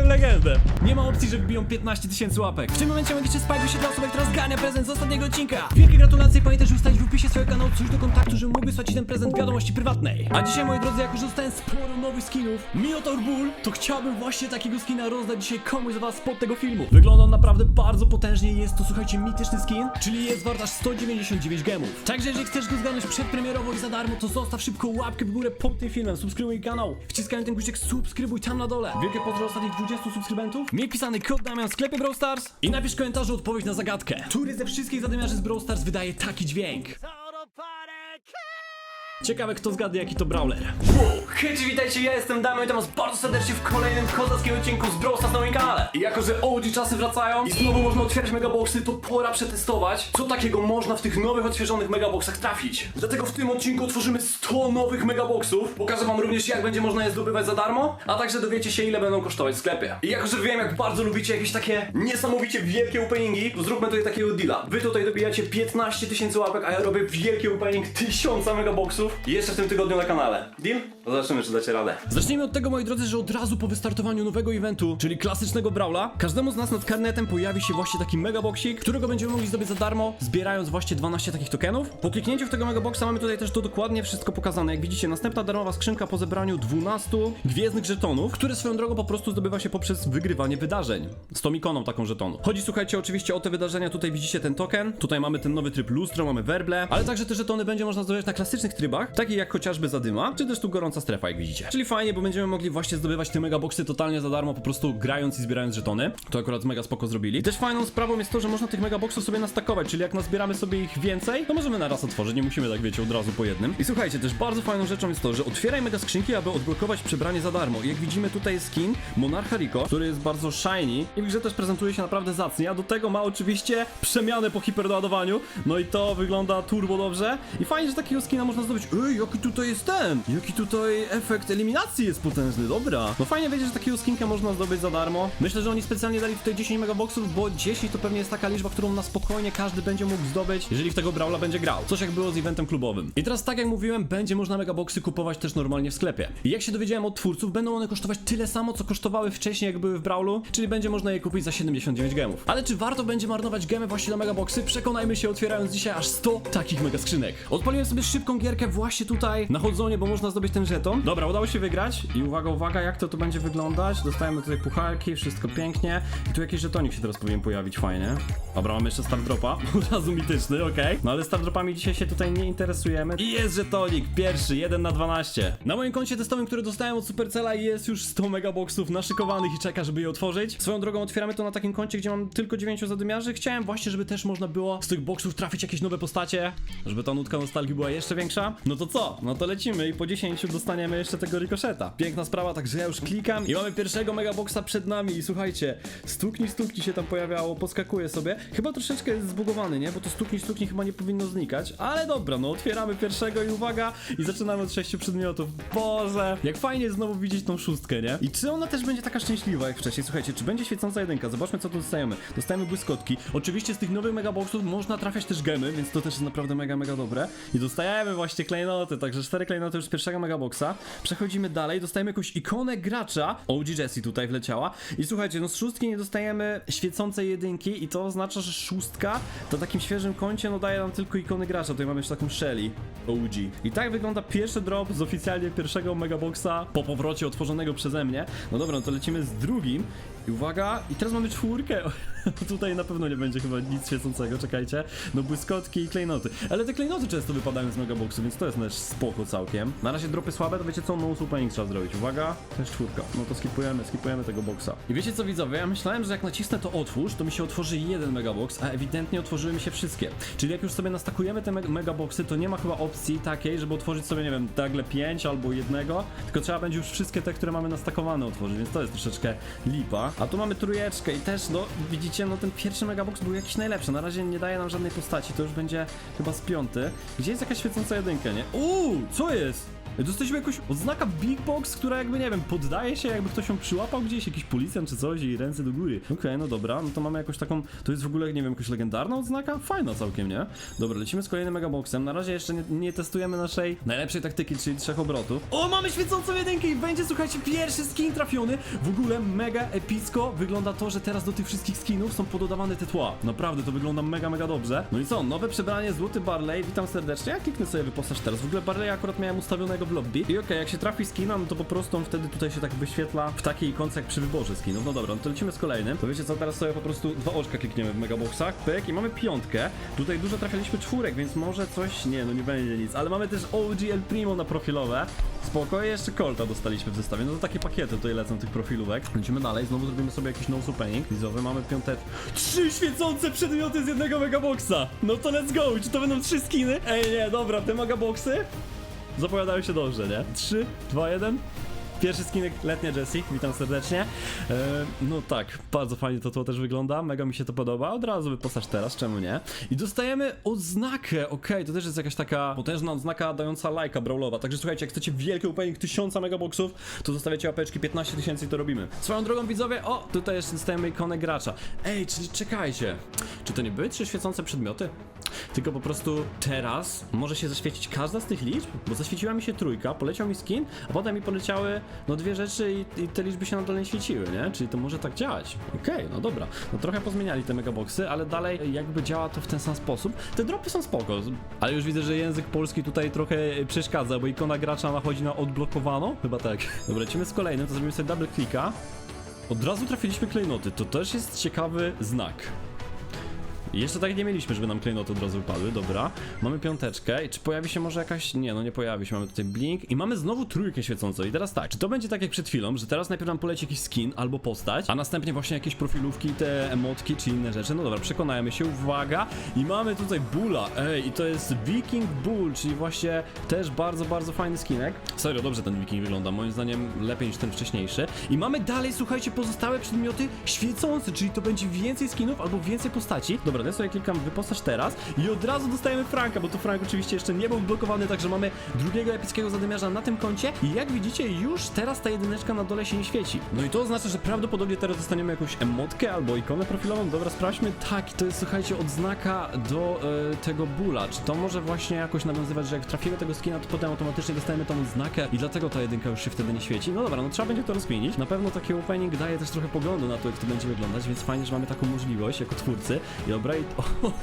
Legendę. Nie ma opcji, że wbiją 15 tysięcy łapek. W tym momencie magiczny Spike wyświetla osobę, która zgarnia prezent z ostatniego odcinka. Wielkie gratulacje, pamiętaj, żeby ustalić w opisie swojego kanału coś do kontaktu, żeby mógł wysłać ci ten prezent w wiadomości prywatnej. A dzisiaj, moi drodzy, jak już dostałem sporo nowych skinów, Minotaur Bull, to chciałbym właśnie takiego skina rozdać dzisiaj komuś z was spod tego filmu. Wygląda on naprawdę bardzo potężnie i jest to, słuchajcie, mityczny skin, czyli jest wart aż 199 gemów. Także jeżeli chcesz go zgarnąć przedpremierowo i za darmo, to zostaw szybko łapkę w górę pod tym filmem, subskrybuj kanał, wciskając ten guziczek subskrybuj tam na dole. Wielkie pozdro ostatnich 20 subskrybentów. Miej pisany kod Damian w sklepie Brawl Stars i napisz w komentarzu odpowiedź na zagadkę. Który ze wszystkich zadymiarzy z Brawl Stars wydaje taki dźwięk? Ciekawe kto zgadnie jaki to brawler. Wow, hej, witajcie, ja jestem Damian i witam was bardzo serdecznie w kolejnym kozackim odcinku z Brawl na moim kanale. I jako, że OG czasy wracają i znowu można otwierać megaboxy, to pora przetestować, co takiego można w tych nowych, odświeżonych megaboxach trafić. Dlatego w tym odcinku otworzymy 100 nowych megaboxów. Pokażę wam również jak będzie można je zdobywać za darmo, a także dowiecie się ile będą kosztować w sklepie. I jako, że wiem jak bardzo lubicie jakieś takie niesamowicie wielkie openingi, to zróbmy tutaj takiego deala. Wy tutaj dobijacie 15 tysięcy łapek, a ja robię wielki opening 1000 megaboxów jeszcze w tym tygodniu na kanale. Deal? Zobaczymy, czy dacie radę. Zacznijmy od tego, moi drodzy, że od razu po wystartowaniu nowego eventu, czyli klasycznego Brawla, każdemu z nas nad karnetem pojawi się właśnie taki megaboxik, którego będziemy mogli zdobyć za darmo, zbierając właśnie 12 takich tokenów. Po kliknięciu w tego megaboxa mamy tutaj też to dokładnie wszystko pokazane. Jak widzicie, następna darmowa skrzynka po zebraniu 12 gwiezdnych żetonów, które swoją drogą po prostu zdobywa się poprzez wygrywanie wydarzeń. Z tą ikoną taką żetonu. Chodzi, słuchajcie, oczywiście o te wydarzenia. Tutaj widzicie ten token, tutaj mamy ten nowy tryb lustro, mamy werble, ale także te żetony będzie można zdobywać na klasycznych trybach, takich jak chociażby zadyma, czy też tu gorąca strefa, jak widzicie. Czyli fajnie, bo będziemy mogli właśnie zdobywać te megaboxy totalnie za darmo, po prostu grając i zbierając żetony. To akurat mega spoko zrobili. I też fajną sprawą jest to, że można tych megaboxów sobie nastakować, czyli jak nazbieramy sobie ich więcej, to możemy na raz otworzyć, nie musimy tak wiecie od razu po jednym. I słuchajcie, też bardzo fajną rzeczą jest to, że otwieraj mega skrzynki, aby odblokować przebranie za darmo. I jak widzimy tutaj jest skin Monarcha Rico, który jest bardzo shiny i w grze też prezentuje się naprawdę zacnie, a do tego ma oczywiście przemianę po hiperdoładowaniu, no i to wygląda turbo dobrze. I fajnie, że takiego skina można zdobyć. Ej, jaki tutaj jest ten? Jaki tutaj efekt eliminacji jest potężny, dobra. No fajnie wiedzieć, że takiego skinka można zdobyć za darmo. Myślę, że oni specjalnie dali tutaj 10 megaboxów, bo 10 to pewnie jest taka liczba, którą na spokojnie każdy będzie mógł zdobyć, jeżeli w tego Brawla będzie grał. Coś jak było z eventem klubowym. I teraz tak jak mówiłem, będzie można megaboxy kupować też normalnie w sklepie. I jak się dowiedziałem od twórców, będą one kosztować tyle samo, co kosztowały wcześniej, jak były w Brawlu, czyli będzie można je kupić za 79 gemów. Ale czy warto będzie marnować gemy właśnie na megaboxy? Przekonajmy się otwierając dzisiaj aż 100 takich mega skrzynek. Odpaliłem sobie szybką gierkę właśnie tutaj na chodzonie, bo można zdobyć ten żeton. Dobra, udało się wygrać i uwaga, uwaga, jak to tu będzie wyglądać. Dostajemy tutaj pucharki, wszystko pięknie. I tu jakiś żetonik się teraz powinien pojawić, fajnie. Dobra, mamy jeszcze start dropa, od razu mityczny, okej. No ale start dropami dzisiaj się tutaj nie interesujemy. I jest żetonik, pierwszy, 1 na 12. Na moim koncie testowym, który dostałem od Supercella jest już 100 megaboxów naszykowanych i czeka, żeby je otworzyć. Swoją drogą otwieramy to na takim koncie, gdzie mam tylko 9 zadymiarzy. Chciałem właśnie, żeby też można było z tych boxów trafić jakieś nowe postacie, żeby ta nutka nostalgii była jeszcze większa. No to co? No to lecimy i po 10 dostaniemy jeszcze tego rikoszeta. Piękna sprawa, także ja już klikam i mamy pierwszego megaboxa przed nami i słuchajcie, stukni, stukni się tam pojawiało, poskakuje sobie. Chyba troszeczkę jest zbugowany, nie? Bo to stukni, stukni chyba nie powinno znikać, ale dobra, no otwieramy pierwszego i uwaga i zaczynamy od sześciu przedmiotów. Boże, jak fajnie znowu widzieć tą szóstkę, nie? I czy ona też będzie taka szczęśliwa jak wcześniej? Słuchajcie, czy będzie świecąca jedynka? Zobaczmy co tu dostajemy. Dostajemy błyskotki. Oczywiście z tych nowych megaboxów można trafiać też gemy, więc to też jest naprawdę mega, mega dobre. I dostajemy właśnie klejnoty, także cztery klejnoty już z pierwszego megaboxa. Przechodzimy dalej, dostajemy jakąś ikonę gracza. OG Jessie tutaj wleciała. I słuchajcie, no z szóstki nie dostajemy świecącej jedynki i to oznacza, że szóstka to takim świeżym koncie no daje nam tylko ikony gracza. Tutaj mamy jeszcze taką Shelly OG. I tak wygląda pierwszy drop z oficjalnie pierwszego megaboxa po powrocie otworzonego przeze mnie. No dobra, no to lecimy z drugim. I uwaga, i teraz mamy czwórkę. Tutaj na pewno nie będzie chyba nic świecącego, czekajcie. No błyskotki i klejnoty. Ale te klejnoty często wypadają z megaboxu, więc to jest też spoko całkiem. Na razie dropy słabe, to wiecie co? No opening trzeba zrobić. Uwaga, jest czwórka. No to skipujemy, skipujemy tego boxa. I wiecie co widzowie? Ja myślałem, że jak nacisnę to otwórz, to mi się otworzy jeden megabox, a ewidentnie otworzyły mi się wszystkie. Czyli jak już sobie nastakujemy te me megaboxy, to nie ma chyba opcji takiej, żeby otworzyć sobie, nie wiem, nagle 5 albo jednego, tylko trzeba będzie już wszystkie te, które mamy nastakowane otworzyć, więc to jest troszeczkę lipa. A tu mamy trójeczkę i też, no widzicie, no ten pierwszy megabox był jakiś najlepszy. Na razie nie daje nam żadnej postaci, to już będzie chyba z piąty. Gdzie jest jakaś świecąca jedynka, nie? Uuu, co jest? Dostaliśmy jakąś odznaka Big Box, która jakby, nie wiem, poddaje się, jakby ktoś ją przyłapał gdzieś, jakiś policjant czy coś i ręce do góry. Okej, no dobra, no to mamy jakąś taką, to jest w ogóle, nie wiem, jakaś legendarna odznaka? Fajna całkiem, nie? Dobra, lecimy z kolejnym megaboxem. Na razie jeszcze nie, nie testujemy naszej najlepszej taktyki, czyli trzech obrotów. O, mamy świecącą jedynkę i będzie, słuchajcie, pierwszy skin trafiony. W ogóle mega epicko wygląda to, że teraz do tych wszystkich skinów są pododawane te tła. Naprawdę, to wygląda mega, mega dobrze. No i co, nowe przebranie, złoty Barley, witam serdecznie. Ja kliknę sobie wyposaż teraz. W ogóle Barley akurat miałem ustawionego w lobby. I okej, jak się trafi skina, no to po prostu on wtedy tutaj się tak wyświetla w takiej ikonce jak przy wyborze skinów. No dobra, no to lecimy z kolejnym. To wiecie co, teraz sobie po prostu dwa oczka klikniemy w megaboxach, pyk i mamy piątkę. Tutaj dużo trafialiśmy czwórek, więc może coś, nie no nie będzie nic, ale mamy też OG El Primo na profilowe. Spoko, jeszcze Colta dostaliśmy w zestawie. No to takie pakiety tutaj lecą tych profilówek. Lecimy dalej, znowu zrobimy sobie jakiś no opening. Widzowy, mamy piątet. Trzy świecące przedmioty z jednego megaboxa! No to let's go! Czy to będą trzy skiny? Ej nie, dobra, te megaboxy zapowiadają się dobrze, nie? 3, 2, 1. Pierwszy skinek letnia Jessie, witam serdecznie. E, no tak, bardzo fajnie to, to też wygląda, mega mi się to podoba. Od razu wyposaż teraz, czemu nie? I dostajemy odznakę, okej, to też jest jakaś taka potężna odznaka dająca lajka brawlowa. Także słuchajcie, jak chcecie wielki opening 1000 megaboxów, to zostawiacie łapeczki 15 tysięcy i to robimy. Swoją drogą widzowie, o, tutaj jeszcze dostajemy ikonę gracza. Ej, czyli czekajcie, czy to nie były trzy świecące przedmioty? Tylko po prostu teraz może się zaświecić każda z tych liczb, bo zaświeciła mi się trójka, poleciał mi skin, a potem mi poleciały no dwie rzeczy i, i te liczby się nadal nie świeciły, nie? Czyli to może tak działać. Okej, no dobra. No trochę pozmieniali te megaboxy, ale dalej jakby działa to w ten sam sposób. Te dropy są spoko, ale już widzę, że język polski tutaj trochę przeszkadza, bo ikona gracza nachodzi na odblokowaną? Chyba tak. Dobra, lecimy z kolejnym, to zrobimy sobie double clicka. Od razu trafiliśmy klejnoty, to też jest ciekawy znak. Jeszcze tak nie mieliśmy, żeby nam klejnoty od razu wypadły, dobra. Mamy piąteczkę czy pojawi się może jakaś... Nie, no nie pojawi się, mamy tutaj blink i mamy znowu trójkę świecącą i teraz tak, czy to będzie tak jak przed chwilą, że teraz najpierw nam poleci jakiś skin albo postać, a następnie właśnie jakieś profilówki, te emotki czy inne rzeczy, no dobra, przekonajmy się, uwaga i mamy tutaj Bulla, ej, i to jest Viking Bull, czyli właśnie też bardzo, bardzo fajny skinek. Serio, dobrze ten Viking wygląda, moim zdaniem lepiej niż ten wcześniejszy. I mamy dalej, słuchajcie, pozostałe przedmioty świecące, czyli to będzie więcej skinów albo więcej postaci. Dobra, ja sobie klikam wyposaż teraz i od razu dostajemy Franka, bo to Frank oczywiście jeszcze nie był blokowany, także mamy drugiego epickiego zadymiarza na tym koncie i jak widzicie już teraz ta jedyneczka na dole się nie świeci. No i to oznacza, że prawdopodobnie teraz dostaniemy jakąś emotkę albo ikonę profilową. Dobra, sprawdźmy. Tak, to jest słuchajcie odznaka do e, tego bóla. Czy to może właśnie jakoś nawiązywać, że jak trafimy tego skina, to potem automatycznie dostajemy tą odznakę i dlatego ta jedynka już się wtedy nie świeci? No dobra, no trzeba będzie to rozkminić. Na pewno taki opening daje też trochę poglądu na to, jak to będzie wyglądać, więc fajnie, że mamy taką możliwość jako twórcy. I dobra, i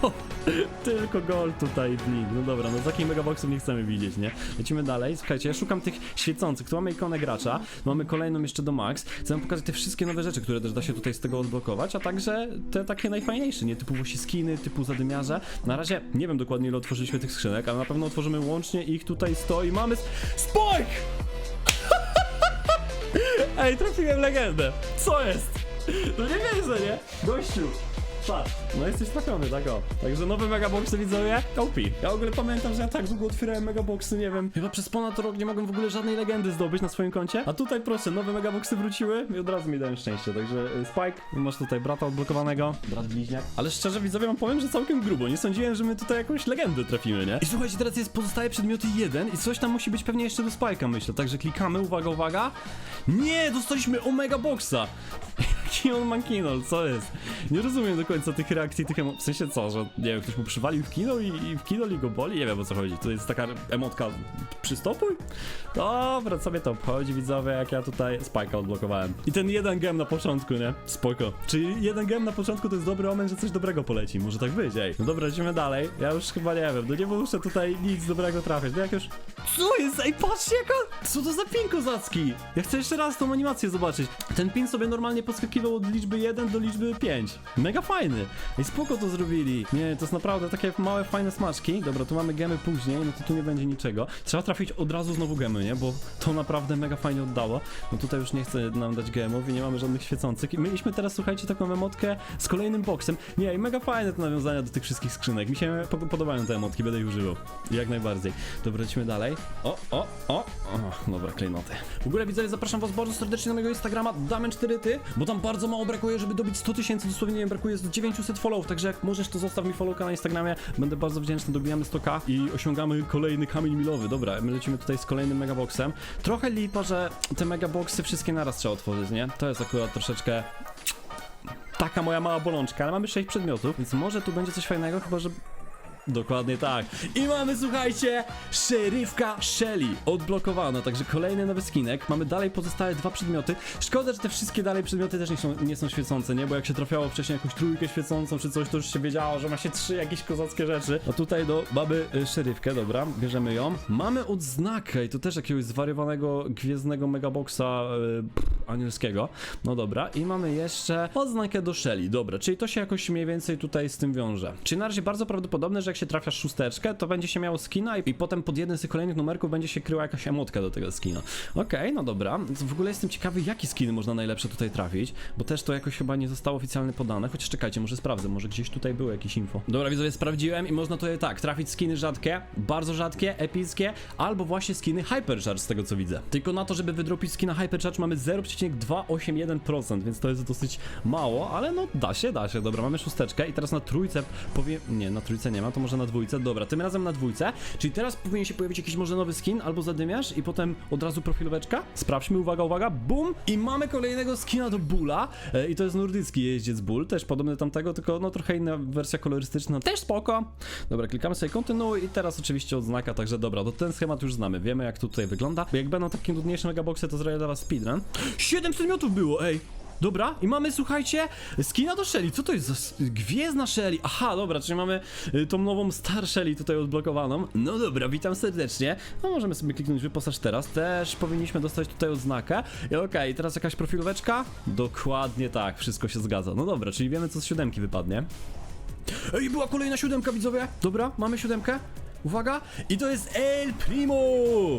o, tylko gol tutaj, blink. No dobra, no takich megaboxów nie chcemy widzieć, nie? Lecimy dalej. Słuchajcie, ja szukam tych świecących. Tu mamy ikonę gracza, mamy kolejną jeszcze do max. Chcę wam pokazać te wszystkie nowe rzeczy, które też da się tutaj z tego odblokować, a także te takie najfajniejsze, nie? Typu właśnie skiny, typu zadymiarze. Na razie nie wiem dokładnie ile otworzyliśmy tych skrzynek, ale na pewno otworzymy łącznie ich tutaj 100 i mamy... Spike! Ej, trafiłem legendę! Co jest? No nie wierzę, nie? Gościu! Patrz, no jesteś trafiony, tak o. Także nowe megaboxy widzowie, kopi. Ja w ogóle pamiętam, że ja tak długo otwierałem megaboxy, nie wiem. Chyba przez ponad rok nie mogłem w ogóle żadnej legendy zdobyć na swoim koncie. A tutaj proszę, nowe megaboxy wróciły i od razu mi dałem szczęście. Także y, Spike, masz tutaj brata odblokowanego, brat bliźniak. Ale szczerze widzowie wam powiem, że całkiem grubo. Nie sądziłem, że my tutaj jakąś legendę trafimy, nie? I słuchajcie, teraz jest pozostałe przedmioty jeden i coś tam musi być pewnie jeszcze do Spike'a, myślę. Także klikamy, uwaga, uwaga. Nie, dostaliśmy Omega Boxa. Jaki on ma co jest? Nie rozumiem do końca tych reakcji, tych. W sensie co, że nie wiem, ktoś mu przywalił w kino i, i w kino i go boli? Nie wiem o co chodzi. To jest taka emotka przystopuj? Dobra, co mnie to obchodzi, widzowie, jak ja tutaj Spike'a odblokowałem. I ten jeden gem na początku, nie? Spoko. Czyli jeden gem na początku to jest dobry omen, że coś dobrego poleci. Może tak być, ej. No dobra, lecimy dalej. Ja już chyba nie wiem, no nie muszę tutaj nic dobrego trafiać. No jak już... Co jest? Ej, patrzcie jaka... Co to za pin kozacki? Ja chcę jeszcze raz tą animację zobaczyć. Ten pin sobie normalnie podskakiwał od liczby 1 do liczby 5. Mega fajny. Ej, spoko to zrobili. Nie, to jest naprawdę takie małe, fajne smaczki. Dobra, tu mamy gemy później, no to tu nie będzie niczego. Trzeba trafić od razu znowu gemy, nie? Bo to naprawdę mega fajnie oddało. No tutaj już nie chce nam dać gemów i nie mamy żadnych świecących. I mieliśmy teraz, słuchajcie, taką emotkę z kolejnym boksem. Nie, i mega fajne te nawiązania do tych wszystkich skrzynek. Mi się po podobają te emotki, będę ich używał. Jak najbardziej. Dobra, lecimy dalej. O, o, o. o dobra, klejnoty. W ogóle widzowie, zapraszam was bardzo serdecznie na mojego Instagrama Damian 4 ty, bo tam bardzo mało brakuje, żeby dobić 100 tysięcy, dosłownie nie wiem, brakuje do 900 followów, także jak możesz, to zostaw mi followka na Instagramie, będę bardzo wdzięczny, dobijamy 100k i osiągamy kolejny kamień milowy. Dobra, my lecimy tutaj z kolejnym megaboxem. Trochę lipa, że te megaboxy wszystkie naraz trzeba otworzyć, nie? To jest akurat troszeczkę taka moja mała bolączka, ale mamy 6 przedmiotów, więc może tu będzie coś fajnego, chyba że... Dokładnie tak. I mamy, słuchajcie, szerywka Shelly odblokowana, także kolejny nowy skinek. Mamy dalej pozostałe dwa przedmioty. Szkoda, że te wszystkie dalej przedmioty też nie są, nie są świecące, nie? Bo jak się trafiało wcześniej jakąś trójkę świecącą czy coś, to już się wiedziało, że ma się trzy jakieś kozackie rzeczy. A tutaj do mamy y, szerywkę, dobra, bierzemy ją. Mamy odznakę i to też jakiegoś zwariowanego gwiezdnego megaboxa y, anielskiego. No dobra, i mamy jeszcze odznakę do Shelly, dobra, czyli to się jakoś mniej więcej tutaj z tym wiąże. Czyli na razie bardzo prawdopodobne, że jak się trafiasz szósteczkę, to będzie się miało skina i, i potem pod jednym z kolejnych numerków będzie się kryła jakaś emotka do tego skina. Okej, no dobra. W ogóle jestem ciekawy, jakie skiny można najlepsze tutaj trafić, bo też to jakoś chyba nie zostało oficjalnie podane, chociaż czekajcie, może sprawdzę, może gdzieś tutaj było jakieś info. Dobra, widzowie, sprawdziłem i można tutaj tak, trafić skiny rzadkie, bardzo rzadkie, epickie, albo właśnie skiny Hypercharge z tego co widzę. Tylko na to, żeby wydropić skina Hypercharge mamy 0,281%, więc to jest dosyć mało, ale no da się, da się. Dobra, mamy szósteczkę i teraz na trójce powiem... Nie, na trójce nie ma, to może na dwójce. Dobra, tym razem na dwójce, czyli teraz powinien się pojawić jakiś może nowy skin albo zadymiarz i potem od razu profilóweczka. Sprawdźmy, uwaga, uwaga, bum! I mamy kolejnego skina do Bula e, i to jest nordycki jeździec Bull, też podobny do tamtego, tylko no trochę inna wersja kolorystyczna, też spoko. Dobra, klikamy sobie kontynuuj i teraz oczywiście odznaka, także dobra, to ten schemat już znamy, wiemy jak to tutaj wygląda, bo jak będą takie nudniejsze megaboxy, to zrobię dla was speedrun. 7 przedmiotów było, ej! Dobra, i mamy, słuchajcie, skina do Shelly. Co to jest za gwiezdna Shelly? Aha, dobra, czyli mamy y, tą nową Star Shelly tutaj odblokowaną. No dobra, witam serdecznie. No możemy sobie kliknąć wyposaż teraz. Też powinniśmy dostać tutaj odznakę. I okej, teraz jakaś profilóweczka? Dokładnie tak, wszystko się zgadza. No dobra, czyli wiemy co z siódemki wypadnie. Ej, była kolejna siódemka, widzowie. Dobra, mamy siódemkę. Uwaga, i to jest El Primo!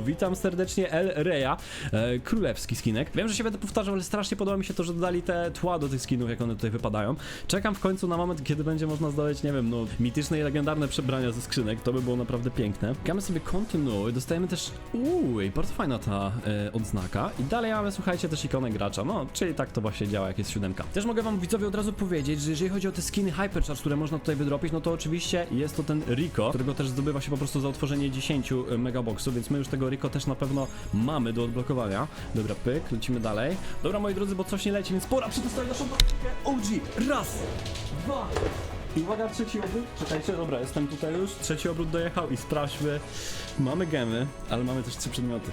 Witam serdecznie El Reya, e, królewski skinek. Wiem, że się będę powtarzał, ale strasznie podoba mi się to, że dodali te tła do tych skinów, jak one tutaj wypadają. Czekam w końcu na moment, kiedy będzie można zdobyć, nie wiem, no, mityczne i legendarne przebrania ze skrzynek. To by było naprawdę piękne. Klikamy sobie kontynuuj, dostajemy też, uuu, bardzo fajna ta e, odznaka. I dalej mamy, słuchajcie, też ikonę gracza, no, czyli tak to właśnie działa, jak jest siódemka. Też mogę wam widzowie od razu powiedzieć, że jeżeli chodzi o te skiny Hypercharge, które można tutaj wydropić, no to oczywiście jest to ten Rico, którego też zdobywa się po prostu za otworzenie 10 megaboxów, więc my już tego Rico też na pewno mamy do odblokowania. Dobra, pyk, lecimy dalej. Dobra, moi drodzy, bo coś nie leci, więc pora przetestować naszą praktykę OG. Raz, dwa, i uwaga, trzeci obrót. Czekajcie, dobra, jestem tutaj już. Trzeci obrót dojechał i sprawdźmy. Mamy gemy, ale mamy też trzy przedmioty.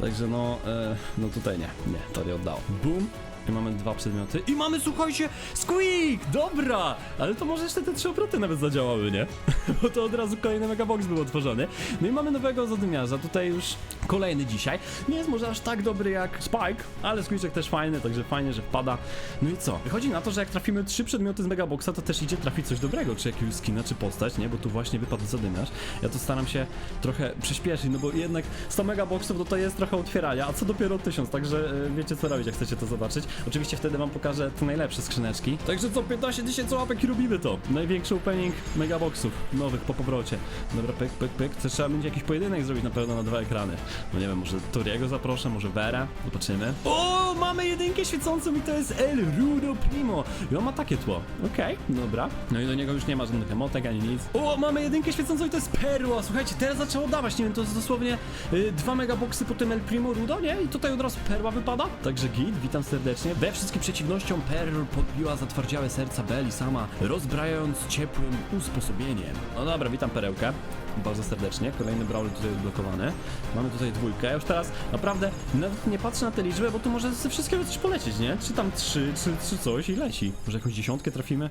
Także no, e, no tutaj nie, nie, to nie oddało. Boom. I mamy dwa przedmioty. I mamy, słuchajcie, squeak! Dobra! Ale to może jeszcze te trzy obroty nawet zadziałały, nie? Bo to od razu kolejny megabox był otworzony. No i mamy nowego zadymiarza, tutaj już kolejny dzisiaj. Nie jest może aż tak dobry jak Spike, ale squeaczek też fajny, także fajnie, że wpada. No i co? Wychodzi na to, że jak trafimy trzy przedmioty z megaboxa, to też idzie trafić coś dobrego, czy jakiegoś skina, czy postać, nie? Bo tu właśnie wypadł zadymiarz. Ja to staram się trochę przyspieszyć, no bo jednak 100 megaboxów, no to jest trochę otwierania, a co dopiero 1000, także e, wiecie co robić, jak chcecie to zobaczyć. Oczywiście wtedy wam pokażę te najlepsze skrzyneczki. Także co, 15 tysięcy łapek i robimy to. Największy opening megaboxów nowych po powrocie. Dobra, pyk, pyk, pyk. Trzeba będzie jakiś pojedynek zrobić na pewno na dwa ekrany. No nie wiem, może Toriego zaproszę, może Vera. Zobaczymy. O, mamy jedynkę świecącą i to jest El Rudo Primo. I on ma takie tło. Okej, dobra. No i do niego już nie ma żadnych emotek ani nic. O, mamy jedynkę świecącą i to jest perła. Słuchajcie, teraz zaczęło dawać, nie wiem, to jest dosłownie y, dwa megaboxy po tym El Primo Rudo, nie? I tutaj od razu perła wypada. Także git, witam serdecznie. We wszystkim przeciwnościom Perl podbiła zatwardziałe serca Belli sama, rozbrajając ciepłym usposobieniem. No dobra, witam perełkę. Bardzo serdecznie. Kolejny brawler tutaj odblokowany. Mamy tutaj dwójkę. Ja już teraz naprawdę nawet nie patrzę na te liczby, bo tu może ze wszystkiego coś polecieć, nie? Czy tam trzy, czy, czy coś i leci. Może jakąś dziesiątkę trafimy?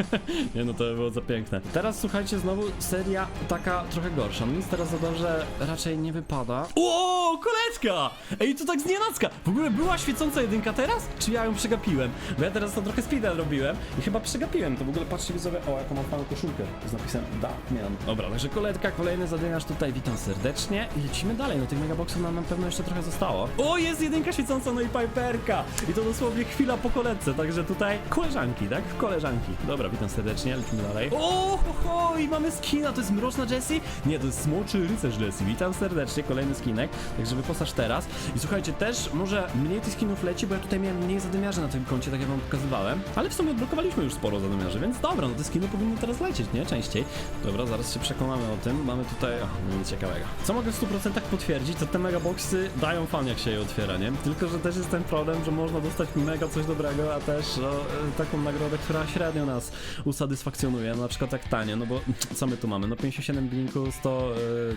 nie no, to by było za piękne. Teraz słuchajcie, znowu seria taka trochę gorsza. No nic teraz za dobrze raczej nie wypada. O, koleczka! Ej, to tak z nienacka! W ogóle była świecąca jedynka teraz? Czy ja ją przegapiłem? Bo ja teraz to trochę speedrun robiłem i chyba przegapiłem to. W ogóle patrzcie widzowie, o jaką mam fajną koszulkę z napisem Batman. Dobra, także koletka, kolejny zadymiarz tutaj, witam serdecznie i lecimy dalej. No tych megaboxów nam na pewno jeszcze trochę zostało. O, jest jedynka świecąca, no i Piperka! I to dosłownie chwila po koledce, także tutaj koleżanki, tak? Koleżanki. Dobra, witam serdecznie, lecimy dalej. O, ho, ho, i mamy skina, to jest Mroczna Jessie? Nie, to jest Smoczy Rycerz Jessie. Witam serdecznie, kolejny skinek, także wyposaż teraz. I słuchajcie, też może mniej tych skinów leci, bo ja tutaj miałem mniej zadymiarzy na tym koncie, tak jak wam pokazywałem, ale w sumie odblokowaliśmy już sporo zadymiarzy, więc dobra, no te skiny powinny teraz lecieć, nie? Częściej. Dobra, zaraz się przekonamy o tym. Mamy tutaj, o, nic ciekawego. Co mogę w 100% potwierdzić, to te megaboxy dają fan jak się je otwiera, nie? Tylko, że też jest ten problem, że można dostać mega coś dobrego, a też e, taką nagrodę, która średnio nas usatysfakcjonuje, na przykład jak tanie, no bo co my tu mamy? No 57 blinku, 100 e,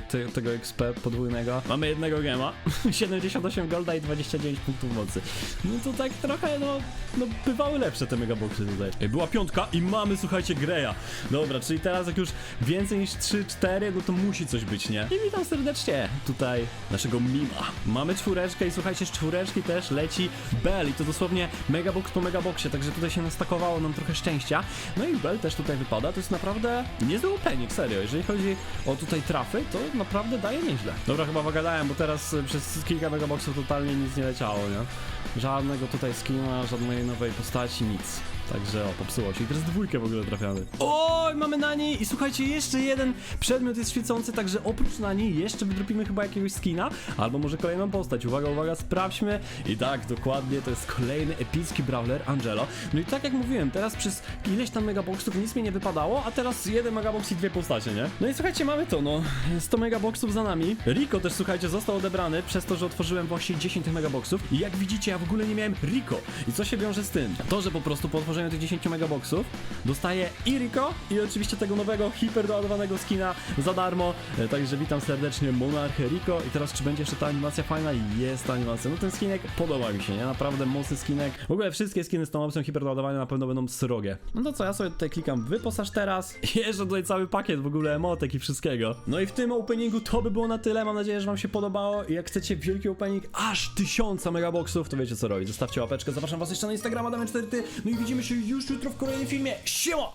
ty, tego XP podwójnego. Mamy jednego gema, 78 golda i 29 punktów mocy. No to tak trochę, no, no bywały lepsze te megaboxy tutaj. Była piątka i mamy, słuchajcie, Greya. Dobra, czyli teraz jak już więcej niż 3-4, no to musi coś być, nie? I witam serdecznie tutaj naszego Mima. Mamy czwóreczkę i słuchajcie, z czwóreczki też leci Bell i to dosłownie megabox po megaboxie, także tutaj się nastakowało nam trochę szczęścia. No i Bell też tutaj wypada, to jest naprawdę niezły opening, serio. Jeżeli chodzi o tutaj trafy, to naprawdę daje nieźle. Dobra, chyba pogadałem, bo teraz y, przez kilka megaboxów totalnie nic nie leciało, nie? Żadnego tutaj skina, żadnej nowej postaci, nic. Także o, popsuło się. I teraz dwójkę w ogóle trafiamy. Oj, mamy na niej! I słuchajcie, jeszcze jeden przedmiot jest świecący, także oprócz na niej jeszcze wydropimy chyba jakiegoś skina, albo może kolejną postać. Uwaga, uwaga, sprawdźmy. I tak, dokładnie, to jest kolejny epicki brawler Angelo. No i tak jak mówiłem, teraz przez ileś tam megaboxów nic mi nie wypadało, a teraz jeden megabox i dwie postacie, nie? No i słuchajcie, mamy to, no. 100 megaboxów za nami. Rico też, słuchajcie, został odebrany przez to, że otworzyłem właśnie 10 tych megaboxów. I jak widzicie, ja w ogóle nie miałem Rico. I co się wiąże z tym? To, że po prostu po otworzeniu tych 10 megaboxów dostaję i Rico, i oczywiście tego nowego, hiper doładowanego skina za darmo. E, Także witam serdecznie Monarchę Rico. I teraz, czy będzie jeszcze ta animacja fajna? Jest ta animacja. No ten skinek podoba mi się, nie? Naprawdę mocny skinek. W ogóle wszystkie skiny z tą opcją hiper doładowania na pewno będą srogie. No to co, ja sobie tutaj klikam wyposaż teraz. Jeszcze tutaj cały pakiet w ogóle emotek i wszystkiego. No i w tym openingu to by było na tyle. Mam nadzieję, że wam się podobało. I jak chcecie wielki opening aż tysiąca megaboxów, to wiecie co robić. Zostawcie łapeczkę. Zapraszam was jeszcze na Instagrama, damy 4 ty. No i widzimy się już jutro w kolejnym filmie. Siema!